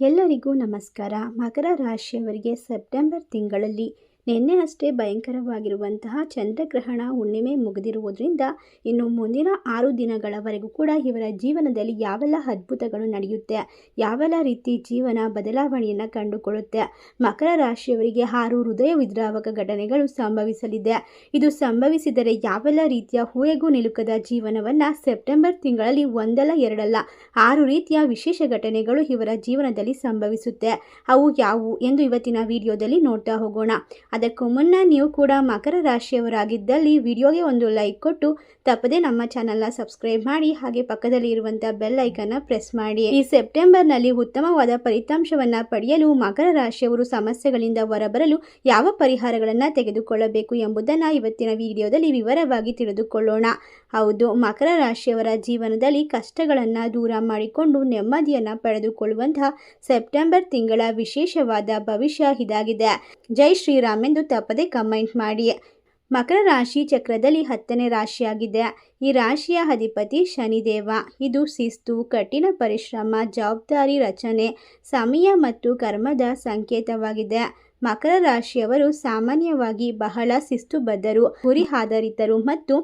ಎಲ್ಲರಿಗೂ ನಮಸ್ಕಾರ. ಮಕರ ರಾಶಿಯವರಿಗೆ ಸೆಪ್ಟೆಂಬರ್ ತಿಂಗಳಲ್ಲಿ ನಿನ್ನೆ ಅಷ್ಟೇ ಭಯಂಕರವಾಗಿರುವಂತಹ ಚಂದ್ರಗ್ರಹಣ ಹುಣ್ಣಿಮೆ ಮುಗಿದಿರುವುದರಿಂದ ಇನ್ನು ಮುಂದಿನ ಆರು ದಿನಗಳವರೆಗೂ ಕೂಡ ಇವರ ಜೀವನದಲ್ಲಿ ಯಾವೆಲ್ಲ ಅದ್ಭುತಗಳು ನಡೆಯುತ್ತೆ, ಯಾವೆಲ್ಲ ರೀತಿ ಜೀವನ ಬದಲಾವಣೆಯನ್ನು ಕಂಡುಕೊಳ್ಳುತ್ತೆ, ಮಕರ ರಾಶಿಯವರಿಗೆ ಆರು ಹೃದಯ ವಿದ್ರಾವಕ ಘಟನೆಗಳು ಸಂಭವಿಸಲಿದೆ. ಇದು ಸಂಭವಿಸಿದರೆ ಯಾವೆಲ್ಲ ರೀತಿಯ ಹೂಯಗೂ ನಿಲುಕದ ಜೀವನವನ್ನು ಸೆಪ್ಟೆಂಬರ್ ತಿಂಗಳಲ್ಲಿ ಒಂದಲ್ಲ ಎರಡಲ್ಲ, ಆರು ರೀತಿಯ ವಿಶೇಷ ಘಟನೆಗಳು ಇವರ ಜೀವನದಲ್ಲಿ ಸಂಭವಿಸುತ್ತೆ. ಅವು ಯಾವುವು ಎಂದು ಇವತ್ತಿನ ವಿಡಿಯೋದಲ್ಲಿ ನೋಡ್ತಾ ಹೋಗೋಣ. ಅದಕ್ಕೂ ಮುನ್ನ ನೀವು ಕೂಡ ಮಕರ ರಾಶಿಯವರಾಗಿದ್ದಲ್ಲಿ ವಿಡಿಯೋಗೆ ಒಂದು ಲೈಕ್ ಕೊಟ್ಟು ತಪ್ಪದೆ ನಮ್ಮ ಚಾನಲ್ನ ಸಬ್ಸ್ಕ್ರೈಬ್ ಮಾಡಿ ಹಾಗೆ ಪಕ್ಕದಲ್ಲಿ ಇರುವಂಥ ಬೆಲ್ ಐಕನ್ನ ಪ್ರೆಸ್ ಮಾಡಿ. ಈ ಸೆಪ್ಟೆಂಬರ್ನಲ್ಲಿ ಉತ್ತಮವಾದ ಫಲಿತಾಂಶವನ್ನು ಪಡೆಯಲು ಮಕರ ರಾಶಿಯವರು ಸಮಸ್ಯೆಗಳಿಂದ ಹೊರಬರಲು ಯಾವ ಪರಿಹಾರಗಳನ್ನು ತೆಗೆದುಕೊಳ್ಳಬೇಕು ಎಂಬುದನ್ನು ಇವತ್ತಿನ ವಿಡಿಯೋದಲ್ಲಿ ವಿವರವಾಗಿ ತಿಳಿದುಕೊಳ್ಳೋಣ. ಹೌದು, ಮಕರ ರಾಶಿಯವರ ಜೀವನದಲ್ಲಿ ಕಷ್ಟಗಳನ್ನು ದೂರ ಮಾಡಿಕೊಂಡು ನೆಮ್ಮದಿಯನ್ನು ಪಡೆದುಕೊಳ್ಳುವಂತಹ ಸೆಪ್ಟೆಂಬರ್ ತಿಂಗಳ ವಿಶೇಷವಾದ ಭವಿಷ್ಯ ಇದಾಗಿದೆ. ಜೈ ಶ್ರೀರಾಮ್ ಎಂದು ತಪ್ಪದೆ ಕಮೆಂಟ್ ಮಾಡಿ. ಮಕರ ರಾಶಿ ಚಕ್ರದಲ್ಲಿ ಹತ್ತನೇ ರಾಶಿಯಾಗಿದೆ. ಈ ರಾಶಿಯ ಅಧಿಪತಿ ಶನಿದೇವ. ಇದು ಶಿಸ್ತು, ಕಠಿಣ ಪರಿಶ್ರಮ, ಜವಾಬ್ದಾರಿ ರಚನೆ, ಸಮಯ ಮತ್ತು ಕರ್ಮದ ಸಂಕೇತವಾಗಿದೆ. ಮಕರ ರಾಶಿಯವರು ಸಾಮಾನ್ಯವಾಗಿ ಬಹಳ ಶಿಸ್ತುಬದ್ಧರು, ಗುರಿ ಆಧಾರಿತರು ಮತ್ತು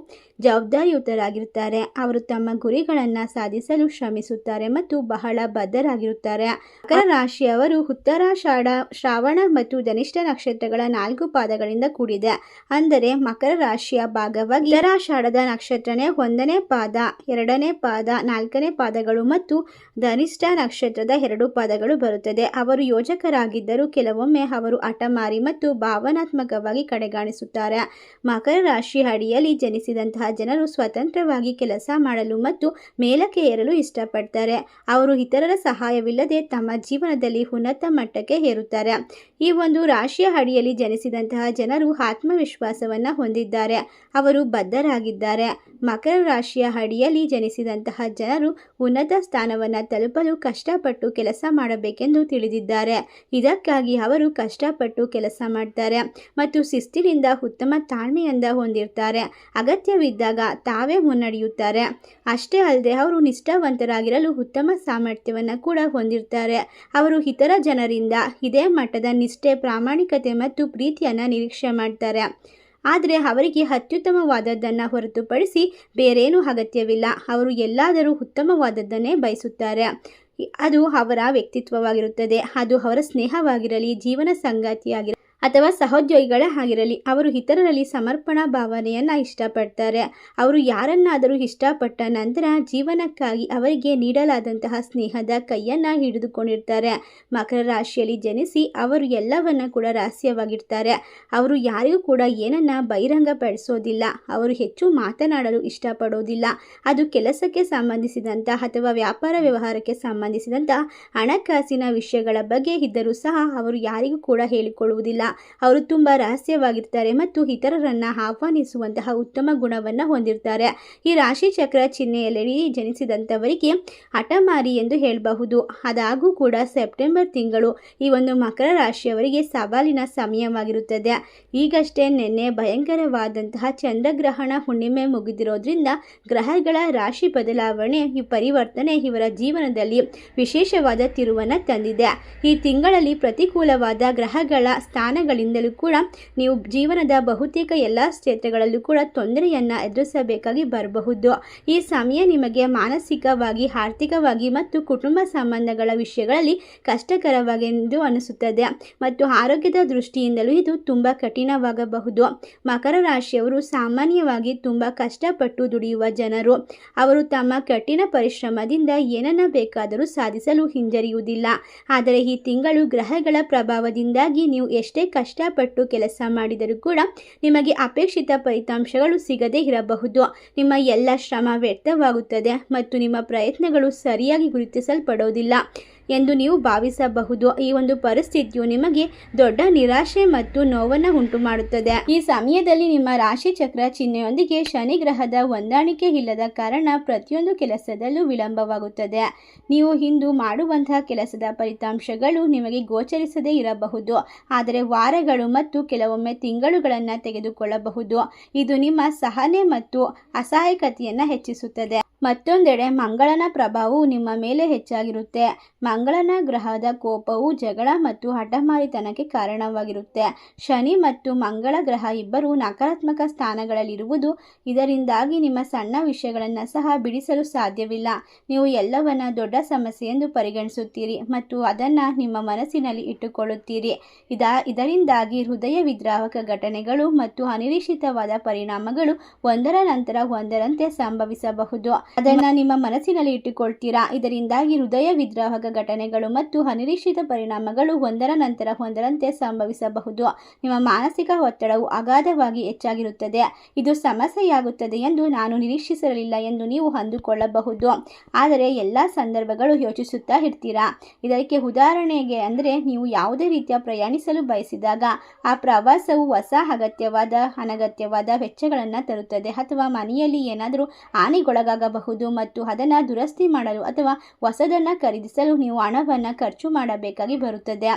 ಜವಾಬ್ದಾರಿಯುತರಾಗಿರುತ್ತಾರೆ. ಅವರು ತಮ್ಮ ಗುರಿಗಳನ್ನು ಸಾಧಿಸಲು ಶ್ರಮಿಸುತ್ತಾರೆ ಮತ್ತು ಬಹಳ ಬದ್ಧರಾಗಿರುತ್ತಾರೆ. ಮಕರ ರಾಶಿಯವರು ಉತ್ತರಾಷಾಢ ಶ್ರಾವಣ ಮತ್ತು ಧನಿಷ್ಠ ನಕ್ಷತ್ರಗಳ ನಾಲ್ಕು ಪಾದಗಳಿಂದ ಕೂಡಿದೆ. ಅಂದರೆ ಮಕರ ರಾಶಿಯ ಭಾಗವಾಗಿ ಉತ್ತರಾಷಾಢದ ನಕ್ಷತ್ರನೇ ಒಂದನೇ ಪಾದ, ಎರಡನೇ ಪಾದ, ನಾಲ್ಕನೇ ಪಾದಗಳು ಮತ್ತು ಧನಿಷ್ಠ ನಕ್ಷತ್ರದ ಎರಡು ಪಾದಗಳು ಬರುತ್ತದೆ. ಅವರು ಯೋಜಕರಾಗಿದ್ದರೂ ಕೆಲವೊಮ್ಮೆ ಅವರು ಹಠಮಾರಿ ಮತ್ತು ಭಾವನಾತ್ಮಕವಾಗಿ ಕಡೆಗಾಣಿಸುತ್ತಾರೆ. ಮಕರ ರಾಶಿ ಅಡಿಯಲ್ಲಿ ಜನಿಸಿದಂತಹ ಜನರು ಸ್ವತಂತ್ರವಾಗಿ ಕೆಲಸ ಮಾಡಲು ಮತ್ತು ಮೇಲಕ್ಕೆ ಏರಲು ಇಷ್ಟಪಡ್ತಾರೆ. ಅವರು ಇತರರ ಸಹಾಯವಿಲ್ಲದೆ ತಮ್ಮ ಜೀವನದಲ್ಲಿ ಉನ್ನತ ಮಟ್ಟಕ್ಕೆ ಏರುತ್ತಾರೆ. ಈ ಒಂದು ರಾಶಿಯ ಅಡಿಯಲ್ಲಿ ಜನಿಸಿದಂತಹ ಜನರು ಆತ್ಮವಿಶ್ವಾಸವನ್ನು ಹೊಂದಿದ್ದಾರೆ. ಅವರು ಬದ್ಧರಾಗಿದ್ದಾರೆ. ಮಕರ ರಾಶಿಯ ಅಡಿಯಲ್ಲಿ ಜನಿಸಿದಂತಹ ಜನರು ಉನ್ನತ ಸ್ಥಾನವನ್ನು ತಲುಪಲು ಕಷ್ಟಪಟ್ಟು ಕೆಲಸ ಮಾಡಬೇಕೆಂದು ತಿಳಿದಿದ್ದಾರೆ. ಇದಕ್ಕಾಗಿ ಅವರು ಕಷ್ಟಪಟ್ಟು ಕೆಲಸ ಮಾಡ್ತಾರೆ ಮತ್ತು ಶಿಸ್ತಿನಿಂದ ಉತ್ತಮ ತಾಳ್ಮೆಯಿಂದ ಹೊಂದಿರ್ತಾರೆ. ಅಗತ್ಯವಿದ್ದಾಗ ತಾವೇ ಮುನ್ನಡೆಯುತ್ತಾರೆ. ಅಷ್ಟೇ ಅಲ್ಲದೆ ಅವರು ನಿಷ್ಠಾವಂತರಾಗಿರಲು ಉತ್ತಮ ಸಾಮರ್ಥ್ಯವನ್ನು ಕೂಡ ಹೊಂದಿರ್ತಾರೆ. ಅವರು ಇತರ ಜನರಿಂದ ಇದೇ ಮಟ್ಟದ ನಿಷ್ಠೆ, ಪ್ರಾಮಾಣಿಕತೆ ಮತ್ತು ಪ್ರೀತಿಯನ್ನು ನಿರೀಕ್ಷೆ ಮಾಡ್ತಾರೆ. ಆದರೆ ಅವರಿಗೆ ಅತ್ಯುತ್ತಮವಾದದ್ದನ್ನು ಹೊರತುಪಡಿಸಿ ಬೇರೇನೂ ಅಗತ್ಯವಿಲ್ಲ. ಅವರು ಎಲ್ಲಾದರೂ ಉತ್ತಮವಾದದ್ದನ್ನೇ ಬಯಸುತ್ತಾರೆ. ಅದು ಅವರ ವ್ಯಕ್ತಿತ್ವವಾಗಿರುತ್ತದೆ. ಅದು ಅವರ ಸ್ನೇಹವಾಗಿರಲಿ, ಜೀವನ ಸಂಗಾತಿಯಾಗಿರಲಿ. ಅಥವಾ ಸಹೋದ್ಯೋಗಿಗಳೇ ಆಗಿರಲಿ, ಅವರು ಇತರರಲ್ಲಿ ಸಮರ್ಪಣಾ ಭಾವನೆಯನ್ನು ಇಷ್ಟಪಡ್ತಾರೆ. ಅವರು ಯಾರನ್ನಾದರೂ ಇಷ್ಟಪಟ್ಟ ನಂತರ ಜೀವನಕ್ಕಾಗಿ ಅವರಿಗೆ ನೀಡಲಾದಂತಹ ಸ್ನೇಹದ ಕೈಯನ್ನು ಹಿಡಿದುಕೊಂಡಿರ್ತಾರೆ. ಮಕರ ರಾಶಿಯಲ್ಲಿ ಜನಿಸಿ ಅವರು ಎಲ್ಲವನ್ನ ಕೂಡ ರಹಸ್ಯವಾಗಿರ್ತಾರೆ ಅವರು ಯಾರಿಗೂ ಕೂಡ ಏನನ್ನ ಬಹಿರಂಗಪಡಿಸೋದಿಲ್ಲ. ಅವರು ಹೆಚ್ಚು ಮಾತನಾಡಲು ಇಷ್ಟಪಡೋದಿಲ್ಲ. ಅದು ಕೆಲಸಕ್ಕೆ ಸಂಬಂಧಿಸಿದಂಥ ಅಥವಾ ವ್ಯಾಪಾರ ವ್ಯವಹಾರಕ್ಕೆ ಸಂಬಂಧಿಸಿದಂಥ ಹಣಕಾಸಿನ ವಿಷಯಗಳ ಬಗ್ಗೆ ಇದ್ದರೂ ಸಹ ಅವರು ಯಾರಿಗೂ ಕೂಡ ಹೇಳಿಕೊಳ್ಳುವುದಿಲ್ಲ. ಅವರು ತುಂಬ ರಹಸ್ಯವಾಗಿರ್ತಾರೆ ಮತ್ತು ಇತರರನ್ನು ಆಹ್ವಾನಿಸುವಂತಹ ಉತ್ತಮ ಗುಣವನ್ನು ಹೊಂದಿರ್ತಾರೆ. ಈ ರಾಶಿ ಚಕ್ರ ಚಿಹ್ನೆಯಲ್ಲಿ ಜನಿಸಿದಂಥವರಿಗೆ ಹಠಮಾರಿ ಎಂದು ಹೇಳಬಹುದು. ಅದಾಗೂ ಕೂಡ ಸೆಪ್ಟೆಂಬರ್ ತಿಂಗಳು ಈ ಒಂದು ಮಕರ ರಾಶಿಯವರಿಗೆ ಸವಾಲಿನ ಸಮಯವಾಗಿರುತ್ತದೆ. ಈಗಷ್ಟೇ ನಿನ್ನೆ ಭಯಂಕರವಾದಂತಹ ಚಂದ್ರಗ್ರಹಣ ಹುಣ್ಣಿಮೆ ಮುಗಿದಿರೋದ್ರಿಂದ ಗ್ರಹಗಳ ರಾಶಿ ಬದಲಾವಣೆ ಈ ಪರಿವರ್ತನೆ ಇವರ ಜೀವನದಲ್ಲಿ ವಿಶೇಷವಾದ ತಿರುವನ್ನು ತಂದಿದೆ. ಈ ತಿಂಗಳಲ್ಲಿ ಪ್ರತಿಕೂಲವಾದ ಗ್ರಹಗಳ ಸ್ಥಾನ ಗಳಿಂದಲೂ ಕೂಡ ನೀವು ಜೀವನದ ಬಹುತೇಕ ಎಲ್ಲ ಕ್ಷೇತ್ರಗಳಲ್ಲೂ ಕೂಡ ತೊಂದರೆಯನ್ನು ಎದುರಿಸಬೇಕಾಗಿ ಬರಬಹುದು. ಈ ಸಮಯ ನಿಮಗೆ ಮಾನಸಿಕವಾಗಿ, ಆರ್ಥಿಕವಾಗಿ ಮತ್ತು ಕುಟುಂಬ ಸಂಬಂಧಗಳ ವಿಷಯಗಳಲ್ಲಿ ಕಷ್ಟಕರವಾಗೆಂದು ಅನಿಸುತ್ತದೆ. ಮತ್ತು ಆರೋಗ್ಯದ ದೃಷ್ಟಿಯಿಂದಲೂ ಇದು ತುಂಬ ಕಠಿಣವಾಗಬಹುದು. ಮಕರ ರಾಶಿಯವರು ಸಾಮಾನ್ಯವಾಗಿ ತುಂಬ ಕಷ್ಟಪಟ್ಟು ದುಡಿಯುವ ಜನರು. ಅವರು ತಮ್ಮ ಕಠಿಣ ಪರಿಶ್ರಮದಿಂದ ಏನನ್ನ ಬೇಕಾದರೂ ಸಾಧಿಸಲು ಹಿಂಜರಿಯುವುದಿಲ್ಲ. ಆದರೆ ಈ ತಿಂಗಳು ಗ್ರಹಗಳ ಪ್ರಭಾವದಿಂದಾಗಿ ನೀವು ಎಷ್ಟೇ ಕಷ್ಟಪಟ್ಟು ಕೆಲಸ ಮಾಡಿದರೂ ಕೂಡ ನಿಮಗೆ ಅಪೇಕ್ಷಿತ ಫಲಿತಾಂಶಗಳು ಸಿಗದೇ ಇರಬಹುದು. ನಿಮ್ಮ ಎಲ್ಲ ಶ್ರಮ ವ್ಯರ್ಥವಾಗುತ್ತದೆ ಮತ್ತು ನಿಮ್ಮ ಪ್ರಯತ್ನಗಳು ಸರಿಯಾಗಿ ಗುರುತಿಸಲ್ಪಡೋದಿಲ್ಲ. ಎಂದು ನೀವು ಭಾವಿಸಬಹುದು. ಈ ಒಂದು ಪರಿಸ್ಥಿತಿಯು ನಿಮಗೆ ದೊಡ್ಡ ನಿರಾಶೆ ಮತ್ತು ನೋವನ್ನು ಉಂಟು ಮಾಡುತ್ತದೆ ಈ ಸಮಯದಲ್ಲಿ ನಿಮ್ಮ ರಾಶಿ ಚಕ್ರ ಚಿಹ್ನೆಯೊಂದಿಗೆ ಶನಿ ಗ್ರಹದ ಹೊಂದಾಣಿಕೆ ಇಲ್ಲದ ಕಾರಣ ಪ್ರತಿಯೊಂದು ಕೆಲಸದಲ್ಲೂ ವಿಳಂಬವಾಗುತ್ತದೆ. ನೀವು ಇಂದು ಮಾಡುವಂತಹ ಕೆಲಸದ ಫಲಿತಾಂಶಗಳು ನಿಮಗೆ ಗೋಚರಿಸದೇ ಇರಬಹುದು. ಆದರೆ ವಾರಗಳು ಮತ್ತು ಕೆಲವೊಮ್ಮೆ ತಿಂಗಳುಗಳನ್ನು ತೆಗೆದುಕೊಳ್ಳಬಹುದು. ಇದು ನಿಮ್ಮ ಸಹನೆ ಮತ್ತು ಅಸಹಾಯಕತೆಯನ್ನು ಹೆಚ್ಚಿಸುತ್ತದೆ. ಮತ್ತೊಂದೆಡೆ ಮಂಗಳನ ಪ್ರಭಾವವು ನಿಮ್ಮ ಮೇಲೆ ಹೆಚ್ಚಾಗಿರುತ್ತೆ. ಮಂಗಳನ ಗ್ರಹದ ಕೋಪವು ಜಗಳ ಮತ್ತು ಹಠಮಾರಿತನಕ್ಕೆ ಕಾರಣವಾಗಿರುತ್ತೆ. ಶನಿ ಮತ್ತು ಮಂಗಳ ಗ್ರಹ ಇಬ್ಬರು ನಕಾರಾತ್ಮಕ ಸ್ಥಾನಗಳಲ್ಲಿರುವುದು. ಇದರಿಂದಾಗಿ ನಿಮ್ಮ ಸಣ್ಣ ವಿಷಯಗಳನ್ನು ಸಹ ಬಿಡಿಸಲು ಸಾಧ್ಯವಿಲ್ಲ. ನೀವು ಎಲ್ಲವನ್ನ ದೊಡ್ಡ ಸಮಸ್ಯೆ ಎಂದು ಪರಿಗಣಿಸುತ್ತೀರಿ ಮತ್ತು ಅದನ್ನು ನಿಮ್ಮ ಮನಸ್ಸಿನಲ್ಲಿ ಇಟ್ಟುಕೊಳ್ಳುತ್ತೀರಿ. ಇದ, ಇದರಿಂದಾಗಿ ಹೃದಯ ವಿದ್ರಾವಕ ಘಟನೆಗಳು ಮತ್ತು ಅನಿರೀಕ್ಷಿತವಾದ ಪರಿಣಾಮಗಳು ಒಂದರ ನಂತರ ಒಂದರಂತೆ ಸಂಭವಿಸಬಹುದು. ಅದನ್ನು ನಿಮ್ಮ ಮನಸ್ಸಿನಲ್ಲಿ ಇಟ್ಟುಕೊಳ್ತೀರಾ? ಇದರಿಂದಾಗಿ ಹೃದಯ ವಿದ್ರಾವಕ ಘಟನೆಗಳು ಮತ್ತು ಅನಿರೀಕ್ಷಿತ ಪರಿಣಾಮಗಳು ಒಂದರ ನಂತರ ಒಂದರಂತೆ ಸಂಭವಿಸಬಹುದು. ನಿಮ್ಮ ಮಾನಸಿಕ ಒತ್ತಡವು ಅಗಾಧವಾಗಿ ಹೆಚ್ಚಾಗಿರುತ್ತದೆ. ಇದು ಸಮಸ್ಯೆಯಾಗುತ್ತದೆ ಎಂದು ನಾನು ನಿರೀಕ್ಷಿಸಿರಲಿಲ್ಲ ಎಂದು ನೀವು ಅಂದುಕೊಳ್ಳಬಹುದು. ಆದರೆ ಎಲ್ಲ ಸಂದರ್ಭಗಳು ಯೋಚಿಸುತ್ತಾ ಇರ್ತೀರಾ? ಇದಕ್ಕೆ ಉದಾಹರಣೆಗೆ ಅಂದರೆ ನೀವು ಯಾವುದೇ ರೀತಿಯ ಪ್ರಯಾಣಿಸಲು ಬಯಸಿದಾಗ ಆ ಪ್ರವಾಸವು ಹೊಸ ಅಗತ್ಯವಾದ, ಅನಗತ್ಯವಾದ ವೆಚ್ಚಗಳನ್ನು ತರುತ್ತದೆ ಅಥವಾ ಮನೆಯಲ್ಲಿ ಏನಾದರೂ ಹಾನಿಗೊಳಗಾಗಬಹುದು. ಮತ್ತು ಅದನ್ನು ದುರಸ್ತಿ ಮಾಡಲು ಅಥವಾ ಹೊಸದನ್ನು ಖರೀದಿಸಲು ನೀವು ಹಣವನ್ನು ಖರ್ಚು ಮಾಡಬೇಕಾಗಿ ಬರುತ್ತದೆ.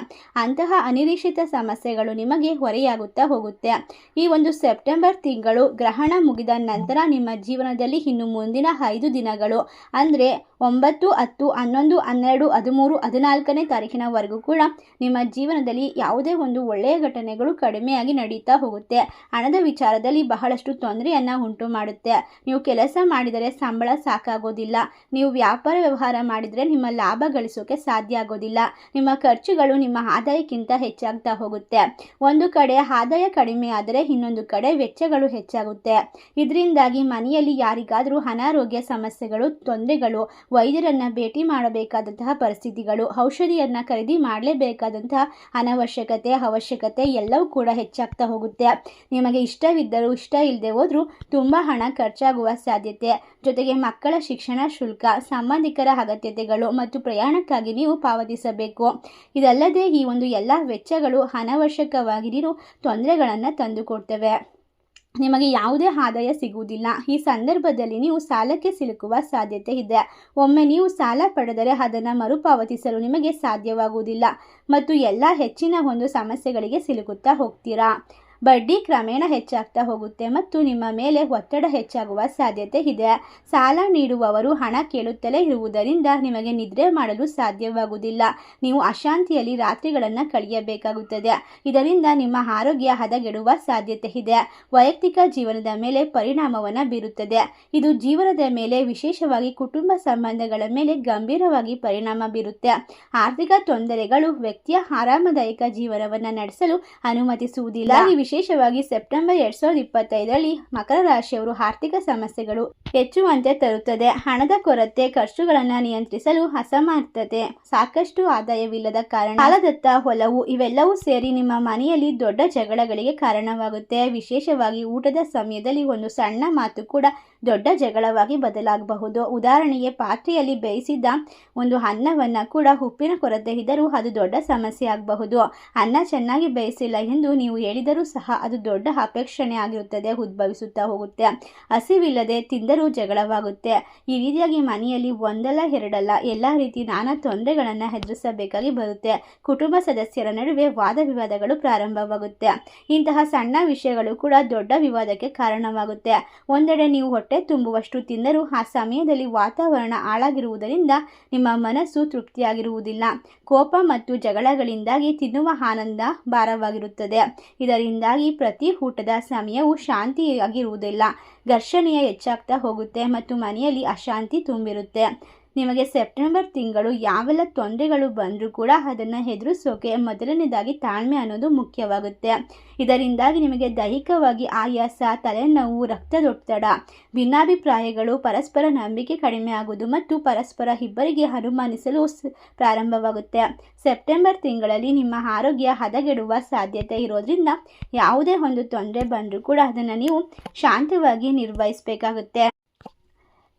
ಅಂತಹ ಅನಿರೀಕ್ಷಿತ ಸಮಸ್ಯೆಗಳು ನಿಮಗೆ ಹೊರೆಯಾಗುತ್ತಾ ಹೋಗುತ್ತೆ. ಈ ಒಂದು ಸೆಪ್ಟೆಂಬರ್ ತಿಂಗಳು ಗ್ರಹಣ ಮುಗಿದ ನಂತರ ನಿಮ್ಮ ಜೀವನದಲ್ಲಿ ಇನ್ನು ಮುಂದಿನ ಐದು ದಿನಗಳು, ಅಂದರೆ ಒಂಬತ್ತು, ಹತ್ತು, ಹನ್ನೊಂದು, ಹನ್ನೆರಡು, ಹದಿಮೂರು, ಹದಿನಾಲ್ಕನೇ ತಾರೀಕಿನವರೆಗೂ ಕೂಡ ನಿಮ್ಮ ಜೀವನದಲ್ಲಿ ಯಾವುದೇ ಒಂದು ಒಳ್ಳೆಯ ಘಟನೆಗಳು ಕಡಿಮೆಯಾಗಿ ನಡೀತಾ ಹೋಗುತ್ತೆ. ಹಣದ ವಿಚಾರದಲ್ಲಿ ಬಹಳಷ್ಟು ತೊಂದರೆಯನ್ನು ಉಂಟು ಮಾಡುತ್ತೆ. ನೀವು ಕೆಲಸ ಮಾಡಿದರೆ ಸಂಬಳ ಸಾಕಾಗೋದಿಲ್ಲ. ನೀವು ವ್ಯಾಪಾರ ವ್ಯವಹಾರ ಮಾಡಿದರೆ ನಿಮ್ಮ ಲಾಭ ಗಳಿಸೋಕೆ ಸಾಧ್ಯ ಆಗೋದಿಲ್ಲ. ನಿಮ್ಮ ಖರ್ಚುಗಳು ನಿಮ್ಮ ಆದಾಯಕ್ಕಿಂತ ಹೆಚ್ಚಾಗ್ತಾ ಹೋಗುತ್ತೆ. ಒಂದು ಕಡೆ ಆದಾಯ ಕಡಿಮೆ ಆದರೆ ಇನ್ನೊಂದು ಕಡೆ ವೆಚ್ಚಗಳು ಹೆಚ್ಚಾಗುತ್ತೆ. ಇದರಿಂದಾಗಿ ಮನೆಯಲ್ಲಿ ಯಾರಿಗಾದರೂ ಅನಾರೋಗ್ಯ ಸಮಸ್ಯೆಗಳು, ತೊಂದರೆಗಳು ವೈದ್ಯರನ್ನು ಭೇಟಿ ಮಾಡಬೇಕಾದಂತಹ ಪರಿಸ್ಥಿತಿಗಳು, ಔಷಧಿಯನ್ನು ಖರೀದಿ ಮಾಡಲೇಬೇಕಾದಂತಹ ಅನವಶ್ಯಕತೆ, ಅವಶ್ಯಕತೆ ಎಲ್ಲವೂ ಕೂಡ ಹೆಚ್ಚಾಗ್ತಾ ಹೋಗುತ್ತೆ. ನಿಮಗೆ ಇಷ್ಟವಿದ್ದರೂ, ಇಷ್ಟ ಇಲ್ಲದೆ ಹೋದರೂ ತುಂಬ ಹಣ ಖರ್ಚಾಗುವ ಸಾಧ್ಯತೆ. ಜೊತೆಗೆ ಮಕ್ಕಳ ಶಿಕ್ಷಣ ಶುಲ್ಕ, ಸಂಬಂಧಿಕರ ಅಗತ್ಯತೆಗಳು ಮತ್ತು ಪ್ರಯಾಣಕ್ಕಾಗಿ ನೀವು ಪಾವತಿಸಬೇಕು. ಇದಲ್ಲದೆ ಈ ಒಂದು ಎಲ್ಲ ವೆಚ್ಚಗಳು ಅನವಶ್ಯಕವಾಗಿ ನೀವು ತೊಂದರೆಗಳನ್ನು ತಂದುಕೊಡ್ತವೆ. ನಿಮಗೆ ಯಾವುದೇ ಆದಾಯ ಸಿಗುವುದಿಲ್ಲ. ಈ ಸಂದರ್ಭದಲ್ಲಿ ನೀವು ಸಾಲಕ್ಕೆ ಸಿಲುಕುವ ಸಾಧ್ಯತೆ ಇದೆ. ಒಮ್ಮೆ ನೀವು ಸಾಲ ಪಡೆದರೆ ಅದನ್ನು ಮರುಪಾವತಿಸಲು ನಿಮಗೆ ಸಾಧ್ಯವಾಗುವುದಿಲ್ಲ. ಮತ್ತು ಎಲ್ಲ ಹೆಚ್ಚಿನ ಒಂದು ಸಮಸ್ಯೆಗಳಿಗೆ ಸಿಲುಕುತ್ತಾ ಹೋಗ್ತೀರಾ? ಬಡ್ಡಿ ಕ್ರಮೇಣ ಹೆಚ್ಚಾಗ್ತಾ ಹೋಗುತ್ತೆ ಮತ್ತು ನಿಮ್ಮ ಮೇಲೆ ಒತ್ತಡ ಹೆಚ್ಚಾಗುವ ಸಾಧ್ಯತೆ ಇದೆ. ಸಾಲ ನೀಡುವವರು ಹಣ ಕೇಳುತ್ತಲೇ ಇರುವುದರಿಂದ ನಿಮಗೆ ನಿದ್ರೆ ಮಾಡಲು ಸಾಧ್ಯವಾಗುವುದಿಲ್ಲ. ನೀವು ಅಶಾಂತಿಯಲ್ಲಿ ರಾತ್ರಿಗಳನ್ನು ಕಳೆಯಬೇಕಾಗುತ್ತದೆ. ಇದರಿಂದ ನಿಮ್ಮ ಆರೋಗ್ಯ ಹದಗೆಡುವ ಸಾಧ್ಯತೆ ಇದೆ. ವೈಯಕ್ತಿಕ ಜೀವನದ ಮೇಲೆ ಪರಿಣಾಮವನ್ನು ಬೀರುತ್ತದೆ. ಇದು ಜೀವನದ ಮೇಲೆ ವಿಶೇಷವಾಗಿ ಕುಟುಂಬ ಸಂಬಂಧಗಳ ಮೇಲೆ ಗಂಭೀರವಾಗಿ ಪರಿಣಾಮ ಬೀರುತ್ತೆ. ಆರ್ಥಿಕ ತೊಂದರೆಗಳು ವ್ಯಕ್ತಿಯ ಆರಾಮದಾಯಕ ಜೀವನವನ್ನು ನಡೆಸಲು ಅನುಮತಿಸುವುದಿಲ್ಲ. ಈ ವಿಶೇಷವಾಗಿ ಸೆಪ್ಟೆಂಬರ್ ಎರಡ್ ಸಾವಿರದ ಇಪ್ಪತ್ತೈದರಲ್ಲಿ ಮಕರ ರಾಶಿಯವರು ಆರ್ಥಿಕ ಸಮಸ್ಯೆಗಳು ಹೆಚ್ಚುವಂತೆ ತರುತ್ತದೆ. ಹಣದ ಕೊರತೆ ಖರ್ಚುಗಳನ್ನು ನಿಯಂತ್ರಿಸಲು ಅಸಮರ್ಥತೆ ಸಾಕಷ್ಟು ಆದಾಯವಿಲ್ಲದ ಕಾರಣ ಸಾಲದತ್ತ ಹೊಲವು ಇವೆಲ್ಲವೂ ಸೇರಿ ನಿಮ್ಮ ಮನೆಯಲ್ಲಿ ದೊಡ್ಡ ಜಗಳಗಳಿಗೆ ಕಾರಣವಾಗುತ್ತೆ. ವಿಶೇಷವಾಗಿ ಊಟದ ಸಮಯದಲ್ಲಿ ಒಂದು ಸಣ್ಣ ಮಾತು ಕೂಡ ದೊಡ್ಡ ಜಗಳವಾಗಿ ಬದಲಾಗಬಹುದು. ಉದಾಹರಣೆಗೆ ಪಾತ್ರೆಯಲ್ಲಿ ಬೇಯಿಸಿದ್ದ ಒಂದು ಅನ್ನವನ್ನು ಕೂಡ ಉಪ್ಪಿನ ಕೊರತೆ ಇದ್ದರೂ ಅದು ದೊಡ್ಡ ಸಮಸ್ಯೆ ಆಗಬಹುದು. ಅನ್ನ ಚೆನ್ನಾಗಿ ಬೇಯಿಸಿಲ್ಲ ಎಂದು ನೀವು ಹೇಳಿದರೂ ಸಹ ಅದು ದೊಡ್ಡ ಅಪೇಕ್ಷಣೆ ಆಗಿರುತ್ತದೆ, ಉದ್ಭವಿಸುತ್ತಾ ಹೋಗುತ್ತೆ. ಹಸಿವಿಲ್ಲದೆ ತಿಂದರೂ ಜಗಳವಾಗುತ್ತೆ. ಈ ರೀತಿಯಾಗಿ ಮನೆಯಲ್ಲಿ ಒಂದಲ್ಲ ಎರಡಲ್ಲ ಎಲ್ಲ ರೀತಿ ನಾನಾ ತೊಂದರೆಗಳನ್ನು ಎದುರಿಸಬೇಕಾಗಿ ಬರುತ್ತೆ. ಕುಟುಂಬ ಸದಸ್ಯರ ನಡುವೆ ವಾದ ವಿವಾದಗಳು ಪ್ರಾರಂಭವಾಗುತ್ತೆ. ಇಂತಹ ಸಣ್ಣ ವಿಷಯಗಳು ಕೂಡ ದೊಡ್ಡ ವಿವಾದಕ್ಕೆ ಕಾರಣವಾಗುತ್ತೆ. ಒಂದೆಡೆ ನೀವು ಹೊಟ್ಟೆ ತುಂಬುವಷ್ಟು ತಿಂದರೂ ಆ ಸಮಯದಲ್ಲಿ ವಾತಾವರಣ ಹಾಳಾಗಿರುವುದರಿಂದ ನಿಮ್ಮ ಮನಸ್ಸು ತೃಪ್ತಿಯಾಗಿರುವುದಿಲ್ಲ. ಕೋಪ ಮತ್ತು ಜಗಳಗಳಿಂದಾಗಿ ತಿನ್ನುವ ಆನಂದ ಭಾರವಾಗಿರುತ್ತದೆ. ಇದರಿಂದಾಗಿ ಪ್ರತಿ ಊಟದ ಸಮಯವು ಶಾಂತಿಯಾಗಿರುವುದಿಲ್ಲ. ಘರ್ಷಣೆಯ ಹೆಚ್ಚಾಗ್ತಾ ಹೋಗುತ್ತೆ ಮತ್ತು ಮನೆಯಲ್ಲಿ ಅಶಾಂತಿ ತುಂಬಿರುತ್ತೆ. ನಿಮಗೆ ಸೆಪ್ಟೆಂಬರ್ ತಿಂಗಳು ಯಾವೆಲ್ಲ ತೊಂದರೆಗಳು ಬಂದರೂ ಕೂಡ ಅದನ್ನು ಎದುರಿಸೋಕೆ ಮೊದಲನೇದಾಗಿ ತಾಳ್ಮೆ ಅನ್ನೋದು ಮುಖ್ಯವಾಗುತ್ತೆ. ಇದರಿಂದಾಗಿ ನಿಮಗೆ ದೈಹಿಕವಾಗಿ ಆಯಾಸ, ತಲೆನೋವು, ರಕ್ತದೊತ್ತಡ, ಭಿನ್ನಾಭಿಪ್ರಾಯಗಳು, ಪರಸ್ಪರ ನಂಬಿಕೆ ಕಡಿಮೆ ಆಗುವುದು ಮತ್ತು ಪರಸ್ಪರ ಇಬ್ಬರಿಗೆ ಅನುಮಾನಿಸಲು ಪ್ರಾರಂಭವಾಗುತ್ತೆ. ಸೆಪ್ಟೆಂಬರ್ ತಿಂಗಳಲ್ಲಿ ನಿಮ್ಮ ಆರೋಗ್ಯ ಹದಗೆಡುವ ಸಾಧ್ಯತೆ ಇರೋದ್ರಿಂದ ಯಾವುದೇ ಒಂದು ತೊಂದರೆ ಬಂದರೂ ಕೂಡ ಅದನ್ನು ನೀವು ಶಾಂತವಾಗಿ ನಿರ್ವಹಿಸಬೇಕಾಗುತ್ತೆ.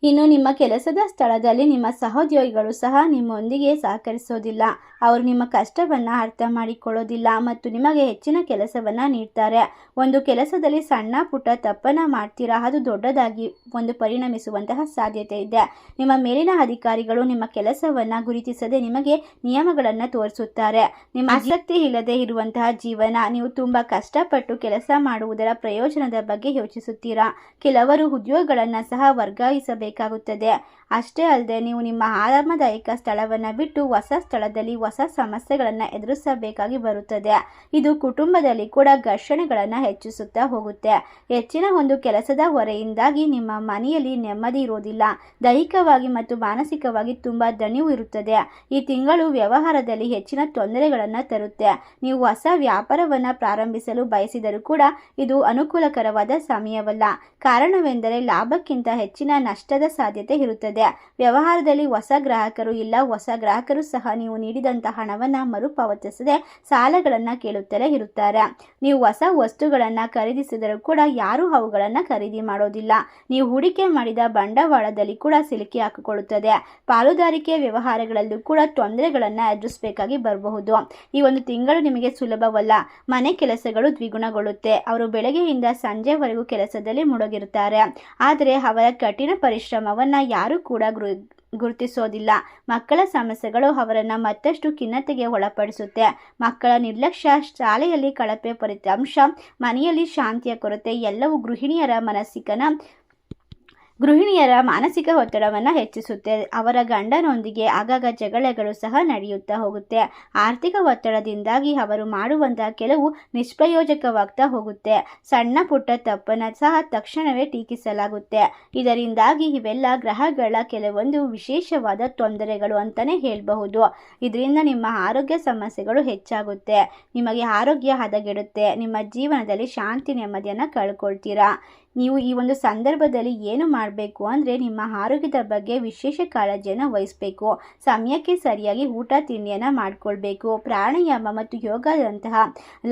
ಇನ್ನು ನಿಮ್ಮ ಕೆಲಸದ ಸ್ಥಳದಲ್ಲಿ ನಿಮ್ಮ ಸಹೋದ್ಯೋಗಿಗಳು ಸಹ ನಿಮ್ಮೊಂದಿಗೆ ಸಹಕರಿಸೋದಿಲ್ಲ. ಅವರು ನಿಮ್ಮ ಕಷ್ಟವನ್ನು ಅರ್ಥ ಮಾಡಿಕೊಳ್ಳೋದಿಲ್ಲ ಮತ್ತು ನಿಮಗೆ ಹೆಚ್ಚಿನ ಕೆಲಸವನ್ನು ನೀಡ್ತಾರೆ. ಒಂದು ಕೆಲಸದಲ್ಲಿ ಸಣ್ಣ ಪುಟ್ಟ ತಪ್ಪನ್ನು ಮಾಡ್ತೀರಾ? ಅದು ದೊಡ್ಡದಾಗಿ ಒಂದು ಪರಿಣಮಿಸುವಂತಹ ಸಾಧ್ಯತೆ ಇದೆ. ನಿಮ್ಮ ಮೇಲಿನ ಅಧಿಕಾರಿಗಳು ನಿಮ್ಮ ಕೆಲಸವನ್ನು ಗುರುತಿಸದೆ ನಿಮಗೆ ನಿಯಮಗಳನ್ನು ತೋರಿಸುತ್ತಾರೆ. ನಿಮ್ಮ ಆಸಕ್ತಿ ಇಲ್ಲದೆ ಇರುವಂತಹ ಜೀವನ, ನೀವು ತುಂಬ ಕಷ್ಟಪಟ್ಟು ಕೆಲಸ ಮಾಡುವುದರ ಪ್ರಯೋಜನದ ಬಗ್ಗೆ ಯೋಚಿಸುತ್ತೀರಾ? ಕೆಲವರು ಉದ್ಯೋಗಗಳನ್ನು ಸಹ ವರ್ಗಾಯಿಸಬೇಕು. ಎದುರಿಸಬೇಕಾಗುತ್ತದೆ ಅಷ್ಟೇ ಅಲ್ಲದೆ ನೀವು ನಿಮ್ಮ ಆರಾಮದಾಯಕ ಸ್ಥಳವನ್ನು ಬಿಟ್ಟು ಹೊಸ ಸ್ಥಳದಲ್ಲಿ ಹೊಸ ಸಮಸ್ಯೆಗಳನ್ನು ಎದುರಿಸಬೇಕಾಗಿ ಬರುತ್ತದೆ. ಇದು ಕುಟುಂಬದಲ್ಲಿ ಕೂಡ ಘರ್ಷಣೆಗಳನ್ನು ಹೆಚ್ಚಿಸುತ್ತಾ ಹೋಗುತ್ತೆ. ಹೆಚ್ಚಿನ ಒಂದು ಕೆಲಸದ ಹೊರೆಯಿಂದಾಗಿ ನಿಮ್ಮ ಮನೆಯಲ್ಲಿ ನೆಮ್ಮದಿ ಇರೋದಿಲ್ಲ. ದೈಹಿಕವಾಗಿ ಮತ್ತು ಮಾನಸಿಕವಾಗಿ ತುಂಬ ದಣಿವು ಇರುತ್ತದೆ. ಈ ತಿಂಗಳು ವ್ಯವಹಾರದಲ್ಲಿ ಹೆಚ್ಚಿನ ತೊಂದರೆಗಳನ್ನು ತರುತ್ತೆ. ನೀವು ಹೊಸ ವ್ಯಾಪಾರವನ್ನು ಪ್ರಾರಂಭಿಸಲು ಬಯಸಿದರೂ ಕೂಡ ಇದು ಅನುಕೂಲಕರವಾದ ಸಮಯವಲ್ಲ. ಕಾರಣವೆಂದರೆ ಲಾಭಕ್ಕಿಂತ ಹೆಚ್ಚಿನ ನಷ್ಟದ ಸಾಧ್ಯತೆ ಇರುತ್ತದೆ. ವ್ಯವಹಾರದಲ್ಲಿ ಹೊಸ ಗ್ರಾಹಕರು ಇಲ್ಲ. ಹೊಸ ಗ್ರಾಹಕರು ಸಹ ನೀವು ನೀಡಿದಂಥ ಹಣವನ್ನು ಮರುಪಾವತಿಸದೆ ಸಾಲಗಳನ್ನು ಕೇಳುತ್ತಲೇ ಇರುತ್ತಾರೆ. ನೀವು ಹೊಸ ವಸ್ತುಗಳನ್ನು ಖರೀದಿಸಿದರೂ ಕೂಡ ಯಾರೂ ಅವುಗಳನ್ನು ಖರೀದಿ ಮಾಡೋದಿಲ್ಲ. ನೀವು ಹೂಡಿಕೆ ಮಾಡಿದ ಬಂಡವಾಳದಲ್ಲಿ ಕೂಡ ಸಿಲುಕಿ ಹಾಕಿಕೊಳ್ಳುತ್ತದೆ. ಪಾಲುದಾರಿಕೆ ವ್ಯವಹಾರಗಳಲ್ಲೂ ಕೂಡ ತೊಂದರೆಗಳನ್ನು ಎದುರಿಸಬೇಕಾಗಿ ಬರಬಹುದು. ಈ ಒಂದು ತಿಂಗಳು ನಿಮಗೆ ಸುಲಭವಲ್ಲ. ಮನೆ ಕೆಲಸಗಳು ದ್ವಿಗುಣಗೊಳ್ಳುತ್ತೆ. ಅವರು ಬೆಳಗ್ಗೆಯಿಂದ ಸಂಜೆವರೆಗೂ ಕೆಲಸದಲ್ಲಿ ಮುಳುಗಿರುತ್ತಾರೆ. ಆದರೆ ಅವರ ಕಠಿಣ ಪರಿಶ್ರಮವನ್ನು ಯಾರೂ ಕೂಡ ಗುರುತಿಸೋದಿಲ್ಲ. ಮಕ್ಕಳ ಸಮಸ್ಯೆಗಳು ಅವರನ್ನು ಮತ್ತಷ್ಟು ಖಿನ್ನತೆಗೆ ಒಳಪಡಿಸುತ್ತೆ. ಮಕ್ಕಳ ನಿರ್ಲಕ್ಷ್ಯ ಶಾಲೆಯಲ್ಲಿ ಕಳಪೆ ಫಲಿತಾಂಶ, ಮನೆಯಲ್ಲಿ ಶಾಂತಿಯ ಕೊರತೆ, ಎಲ್ಲವೂ ಗೃಹಿಣಿಯರ ಮನಸ್ಸಿಕನ ಗೃಹಿಣಿಯರ ಮಾನಸಿಕ ಒತ್ತಡವನ್ನು ಹೆಚ್ಚಿಸುತ್ತೆ. ಅವರ ಗಂಡನೊಂದಿಗೆ ಆಗಾಗ ಜಗಳಗಳು ಸಹ ನಡೆಯುತ್ತಾ ಹೋಗುತ್ತೆ. ಆರ್ಥಿಕ ಒತ್ತಡದಿಂದಾಗಿ ಅವರು ಮಾಡುವಂತಹ ಕೆಲವು ನಿಷ್ಪ್ರಯೋಜಕವಾಗ್ತಾ ಹೋಗುತ್ತೆ. ಸಣ್ಣ ಪುಟ್ಟ ತಪ್ಪನ್ನು ಸಹ ತಕ್ಷಣವೇ ಟೀಕಿಸಲಾಗುತ್ತೆ. ಇದರಿಂದಾಗಿ ಇವೆಲ್ಲ ಗ್ರಹಗಳ ಕೆಲವೊಂದು ವಿಶೇಷವಾದ ತೊಂದರೆಗಳು ಅಂತಲೇ ಹೇಳಬಹುದು. ಇದರಿಂದ ನಿಮ್ಮ ಆರೋಗ್ಯ ಸಮಸ್ಯೆಗಳು ಹೆಚ್ಚಾಗುತ್ತೆ. ನಿಮಗೆ ಆರೋಗ್ಯ ಹದಗೆಡುತ್ತೆ. ನಿಮ್ಮ ಜೀವನದಲ್ಲಿ ಶಾಂತಿ ನೆಮ್ಮದಿಯನ್ನು ಕಳ್ಕೊಳ್ತೀರಾ? ನೀವು ಈ ಒಂದು ಸಂದರ್ಭದಲ್ಲಿ ಏನು ಮಾಡಬೇಕು ಅಂದರೆ ನಿಮ್ಮ ಆರೋಗ್ಯದ ಬಗ್ಗೆ ವಿಶೇಷ ಕಾಳಜಿಯನ್ನು ವಹಿಸಬೇಕು. ಸಮಯಕ್ಕೆ ಸರಿಯಾಗಿ ಊಟ, ತಿಂಡಿಯನ್ನು ಮಾಡಿಕೊಳ್ಬೇಕು. ಪ್ರಾಣಾಯಾಮ ಮತ್ತು ಯೋಗದಂತಹ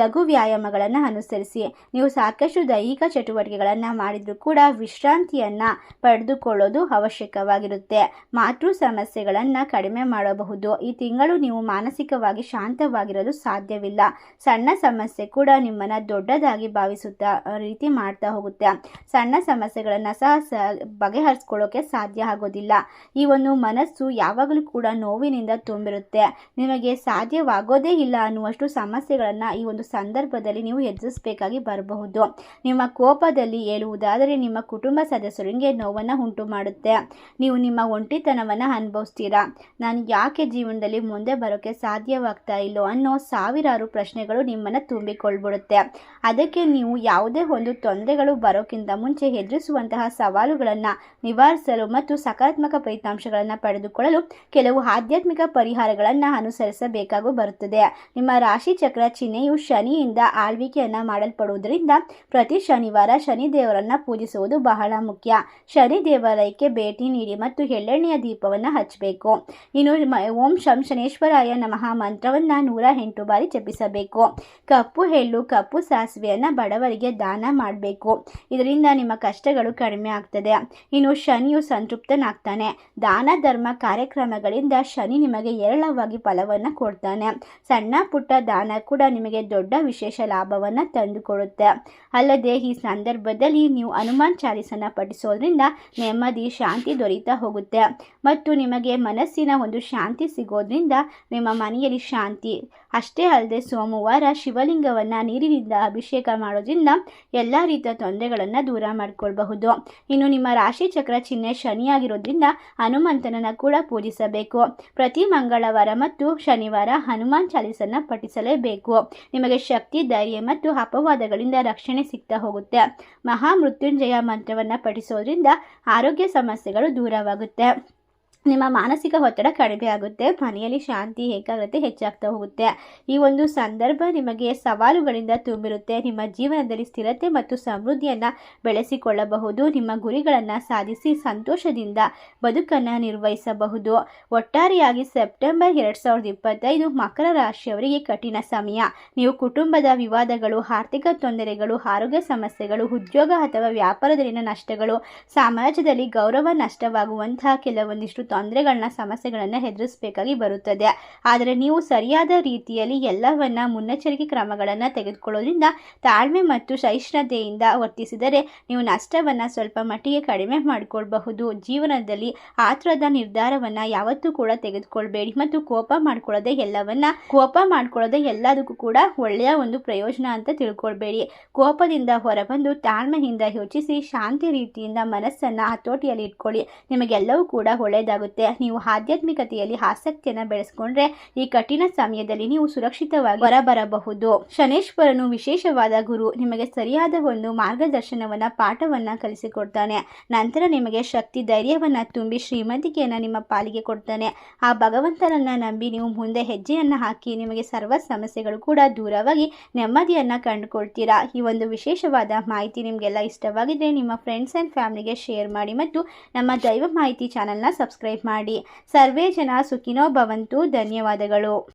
ಲಘು ವ್ಯಾಯಾಮಗಳನ್ನು ಅನುಸರಿಸಿ. ನೀವು ಸಾಕಷ್ಟು ದೈಹಿಕ ಚಟುವಟಿಕೆಗಳನ್ನು ಮಾಡಿದರೂ ಕೂಡ ವಿಶ್ರಾಂತಿಯನ್ನು ಪಡೆದುಕೊಳ್ಳೋದು ಅವಶ್ಯಕವಾಗಿರುತ್ತೆ. ಮಾತೃ ಸಮಸ್ಯೆಗಳನ್ನು ಕಡಿಮೆ ಮಾಡಬಹುದು. ಈ ತಿಂಗಳು ನೀವು ಮಾನಸಿಕವಾಗಿ ಶಾಂತವಾಗಿರಲು ಸಾಧ್ಯವಿಲ್ಲ. ಸಣ್ಣ ಸಮಸ್ಯೆ ಕೂಡ ನಿಮ್ಮನ್ನು ದೊಡ್ಡದಾಗಿ ಭಾವಿಸುತ್ತಾ ರೀತಿ ಮಾಡ್ತಾ ಹೋಗುತ್ತೆ. ಸಣ್ಣ ಸಮಸ್ಯೆಗಳನ್ನು ಸಹ ಸ ಬಗೆಹರಿಸ್ಕೊಳ್ಳೋಕೆ ಸಾಧ್ಯ ಆಗೋದಿಲ್ಲ. ಈ ಒಂದು ಮನಸ್ಸು ಯಾವಾಗಲೂ ಕೂಡ ನೋವಿನಿಂದ ತುಂಬಿರುತ್ತೆ. ನಿಮಗೆ ಸಾಧ್ಯವಾಗೋದೇ ಇಲ್ಲ ಅನ್ನುವಷ್ಟು ಸಮಸ್ಯೆಗಳನ್ನು ಈ ಒಂದು ಸಂದರ್ಭದಲ್ಲಿ ನೀವು ಎದುರಿಸಬೇಕಾಗಿ ಬರಬಹುದು. ನಿಮ್ಮ ಕೋಪದಲ್ಲಿ ಹೇಳುವುದಾದರೆ ನಿಮ್ಮ ಕುಟುಂಬ ಸದಸ್ಯರಿಗೆ ನೋವನ್ನು ಉಂಟು ಮಾಡುತ್ತೆ. ನೀವು ನಿಮ್ಮ ಒಂಟಿತನವನ್ನು ಅನುಭವಿಸ್ತೀರಾ? ನಾನು ಯಾಕೆ ಜೀವನದಲ್ಲಿ ಮುಂದೆ ಬರೋಕ್ಕೆ ಸಾಧ್ಯವಾಗ್ತಾ ಇಲ್ಲೋ ಅನ್ನೋ ಸಾವಿರಾರು ಪ್ರಶ್ನೆಗಳು ನಿಮ್ಮನ್ನು ತುಂಬಿಕೊಳ್ಬಿಡುತ್ತೆ. ಅದಕ್ಕೆ ನೀವು ಯಾವುದೇ ಒಂದು ತೊಂದರೆಗಳು ಬರೋಕ್ಕಿಂತ ಮುಂಚೆ ಎದುರಿಸುವಂತಹ ಸವಾಲುಗಳನ್ನು ನಿವಾರಿಸಲು ಮತ್ತು ಸಕಾರಾತ್ಮಕ ಫಲಿತಾಂಶಗಳನ್ನು ಪಡೆದುಕೊಳ್ಳಲು ಕೆಲವು ಆಧ್ಯಾತ್ಮಿಕ ಪರಿಹಾರಗಳನ್ನು ಅನುಸರಿಸಬೇಕಾಗೂ ಬರುತ್ತದೆ. ನಿಮ್ಮ ರಾಶಿ ಚಕ್ರ ಚಿಹ್ನೆಯು ಶನಿಯಿಂದ ಆಳ್ವಿಕೆಯನ್ನು ಮಾಡಲ್ಪಡುವುದರಿಂದ ಪ್ರತಿ ಶನಿವಾರ ಶನಿ ದೇವರನ್ನು ಪೂಜಿಸುವುದು ಬಹಳ ಮುಖ್ಯ. ಶನಿ ದೇವಾಲಯಕ್ಕೆ ಭೇಟಿ ನೀಡಿ ಮತ್ತು ಎಳ್ಳೆಣ್ಣೆಯ ದೀಪವನ್ನು ಹಚ್ಚಬೇಕು. ಇನ್ನು ಓಂ ಶಂ ಶನೇಶ್ವರಾಯ ನಮಃ ಮಂತ್ರವನ್ನು ನೂರ ಎಂಟು ಬಾರಿ ಜಪಿಸಬೇಕು. ಕಪ್ಪು ಎಳ್ಳು, ಕಪ್ಪು ಸಾಸಿವೆಯನ್ನು ಬಡವರಿಗೆ ದಾನ ಮಾಡಬೇಕು. ಇದರಿಂದ ನಿಮ್ಮ ಕಷ್ಟಗಳು ಕಡಿಮೆ ಆಗ್ತದೆ. ಇನ್ನು ಶನಿಯು ಸಂತೃಪ್ತನಾಗ್ತಾನೆ. ದಾನ, ಧರ್ಮ, ಕಾರ್ಯಕ್ರಮಗಳಿಂದ ಶನಿ ನಿಮಗೆ ಎರಳವಾಗಿ ಫಲವನ್ನು ಕೊಡ್ತಾನೆ. ಸಣ್ಣ ಪುಟ್ಟ ದಾನ ಕೂಡ ನಿಮಗೆ ದೊಡ್ಡ ವಿಶೇಷ ಲಾಭವನ್ನು ತಂದುಕೊಡುತ್ತೆ. ಅಲ್ಲದೆ ಈ ಸಂದರ್ಭದಲ್ಲಿ ನೀವು ಹನುಮಾನ್ ಚಾಲಿಸನ ಪಠಿಸೋದ್ರಿಂದ ನೆಮ್ಮದಿ, ಶಾಂತಿ ದೊರೀತಾ ಹೋಗುತ್ತೆ. ಮತ್ತು ನಿಮಗೆ ಮನಸ್ಸಿನ ಒಂದು ಶಾಂತಿ ಸಿಗೋದ್ರಿಂದ ನಿಮ್ಮ ಮನೆಯಲ್ಲಿ ಶಾಂತಿ ಅಷ್ಟೇ ಅಲ್ಲದೆ ಸೋಮವಾರ ಶಿವಲಿಂಗವನ್ನು ನೀರಿನಿಂದ ಅಭಿಷೇಕ ಮಾಡೋದ್ರಿಂದ ಎಲ್ಲ ರೀತಿಯ ತೊಂದರೆಗಳನ್ನು ದೂರ ಮಾಡಿಕೊಳ್ಬಹುದು. ಇನ್ನು ನಿಮ್ಮ ರಾಶಿ ಚಕ್ರ ಚಿಹ್ನೆ ಶನಿಯಾಗಿರೋದ್ರಿಂದ ಹನುಮಂತನನ್ನು ಕೂಡ ಪೂಜಿಸಬೇಕು. ಪ್ರತಿ ಮಂಗಳವಾರ ಮತ್ತು ಶನಿವಾರ ಹನುಮಾನ್ ಚಾಲೀಸನ್ನ ಪಠಿಸಲೇಬೇಕು. ನಿಮಗೆ ಶಕ್ತಿ, ಧೈರ್ಯ ಮತ್ತು ಅಪವಾದಗಳಿಂದ ರಕ್ಷಣೆ ಸಿಗ್ತಾ ಹೋಗುತ್ತೆ. ಮಹಾಮೃತ್ಯುಂಜಯ ಮಂತ್ರವನ್ನು ಪಠಿಸೋದ್ರಿಂದ ಆರೋಗ್ಯ ಸಮಸ್ಯೆಗಳು ದೂರವಾಗುತ್ತೆ. ನಿಮ್ಮ ಮಾನಸಿಕ ಒತ್ತಡ ಕಡಿಮೆ ಆಗುತ್ತೆ, ಮನೆಯಲ್ಲಿ ಶಾಂತಿ ಏಕಾಗ್ರತೆ ಹೆಚ್ಚಾಗ್ತಾ ಹೋಗುತ್ತೆ. ಈ ಒಂದು ಸಂದರ್ಭ ನಿಮಗೆ ಸವಾಲುಗಳಿಂದ ತುಂಬಿರುತ್ತೆ. ನಿಮ್ಮ ಜೀವನದಲ್ಲಿ ಸ್ಥಿರತೆ ಮತ್ತು ಸಮೃದ್ಧಿಯನ್ನು ಬೆಳೆಸಿಕೊಳ್ಳಬಹುದು. ನಿಮ್ಮ ಗುರಿಗಳನ್ನು ಸಾಧಿಸಿ ಸಂತೋಷದಿಂದ ಬದುಕನ್ನು ನಿರ್ವಹಿಸಬಹುದು. ಒಟ್ಟಾರೆಯಾಗಿ ಸೆಪ್ಟೆಂಬರ್ ಎರಡು ಸಾವಿರದ ಇಪ್ಪತ್ತೈದು ಮಕರ ರಾಶಿಯವರಿಗೆ ಕಠಿಣ ಸಮಯ. ನೀವು ಕುಟುಂಬದ ವಿವಾದಗಳು, ಆರ್ಥಿಕ ತೊಂದರೆಗಳು, ಆರೋಗ್ಯ ಸಮಸ್ಯೆಗಳು, ಉದ್ಯೋಗ ಅಥವಾ ವ್ಯಾಪಾರದಲ್ಲಿನ ನಷ್ಟಗಳು, ಸಮಾಜದಲ್ಲಿ ಗೌರವ ನಷ್ಟವಾಗುವಂತಹ ಕೆಲವೊಂದಿಷ್ಟು ತೊಂದರೆಗಳನ್ನ, ಸಮಸ್ಯೆಗಳನ್ನು ಎದುರಿಸಬೇಕಾಗಿ ಬರುತ್ತದೆ. ಆದರೆ ನೀವು ಸರಿಯಾದ ರೀತಿಯಲ್ಲಿ ಎಲ್ಲವನ್ನ ಮುನ್ನೆಚ್ಚರಿಕೆ ಕ್ರಮಗಳನ್ನು ತೆಗೆದುಕೊಳ್ಳೋದ್ರಿಂದ ತಾಳ್ಮೆ ಮತ್ತು ಸಹಿಷ್ಣುತೆಯಿಂದ ವರ್ತಿಸಿದರೆ ನೀವು ನಷ್ಟವನ್ನು ಸ್ವಲ್ಪ ಮಟ್ಟಿಗೆ ಕಡಿಮೆ ಮಾಡಿಕೊಳ್ಬಹುದು. ಜೀವನದಲ್ಲಿ ಆತುರದ ನಿರ್ಧಾರವನ್ನು ಯಾವತ್ತೂ ಕೂಡ ತೆಗೆದುಕೊಳ್ಬೇಡಿ ಮತ್ತು ಕೋಪ ಮಾಡ್ಕೊಳ್ಳೋದೆ ಎಲ್ಲವನ್ನ, ಕೋಪ ಮಾಡ್ಕೊಳ್ಳೋದೆ ಎಲ್ಲದಕ್ಕೂ ಕೂಡ ಒಳ್ಳೆಯ ಒಂದು ಪ್ರಯೋಜನ ಅಂತ ತಿಳ್ಕೊಳ್ಬೇಡಿ. ಕೋಪದಿಂದ ಹೊರಬಂದು ತಾಳ್ಮೆಯಿಂದ ಯೋಚಿಸಿ, ಶಾಂತಿ ರೀತಿಯಿಂದ ಮನಸ್ಸನ್ನು ಹತೋಟಿಯಲ್ಲಿ ಇಟ್ಕೊಳ್ಳಿ. ನಿಮಗೆಲ್ಲವೂ ಕೂಡ ಒಳ್ಳೆಯದಾಗುತ್ತೆ ನೀವು ಆಧ್ಯಾತ್ಮಿಕತೆಯಲ್ಲಿ ಆಸಕ್ತಿಯನ್ನು ಬೆಳೆಸ್ಕೊಂಡ್ರೆ ಈ ಕಠಿಣ ಸಮಯದಲ್ಲಿ ನೀವು ಸುರಕ್ಷಿತವಾಗಿ ಹೊರಬರಬಹುದು. ಶನೇಶ್ವರನು ವಿಶೇಷವಾದ ಗುರು. ನಿಮಗೆ ಸರಿಯಾದ ಒಂದು ಮಾರ್ಗದರ್ಶನವನ್ನ, ಪಾಠವನ್ನ ಕಲಿಸಿಕೊಡ್ತಾನೆ. ನಂತರ ನಿಮಗೆ ಶಕ್ತಿ, ಧೈರ್ಯವನ್ನ ತುಂಬಿ ಶ್ರೀಮಂತಿಕೆಯನ್ನ ನಿಮ್ಮ ಪಾಲಿಗೆ ಕೊಡ್ತಾನೆ. ಆ ಭಗವಂತನನ್ನ ನಂಬಿ ನೀವು ಮುಂದೆ ಹೆಜ್ಜೆಯನ್ನ ಹಾಕಿ ನಿಮಗೆ ಸರ್ವ ಸಮಸ್ಯೆಗಳು ಕೂಡ ದೂರವಾಗಿ ನೆಮ್ಮದಿಯನ್ನ ಕಂಡುಕೊಳ್ತೀರಾ. ಈ ಒಂದು ವಿಶೇಷವಾದ ಮಾಹಿತಿ ನಿಮಗೆಲ್ಲ ಇಷ್ಟವಾಗಿದ್ರೆ ನಿಮ್ಮ ಫ್ರೆಂಡ್ಸ್ ಅಂಡ್ ಫ್ಯಾಮಿಲಿಗೆ ಶೇರ್ ಮಾಡಿ ಮತ್ತು ನಮ್ಮ ದೈವ ಮಾಹಿತಿ ಚಾನಲ್ನ ಸಬ್ಸ್ಕ್ರೈಬ್ ಮಾಡಿ. ಸರ್ವೇ ಜನ ಸುಖಿನೋ ಭವಂತು. ಧನ್ಯವಾದಗಳು.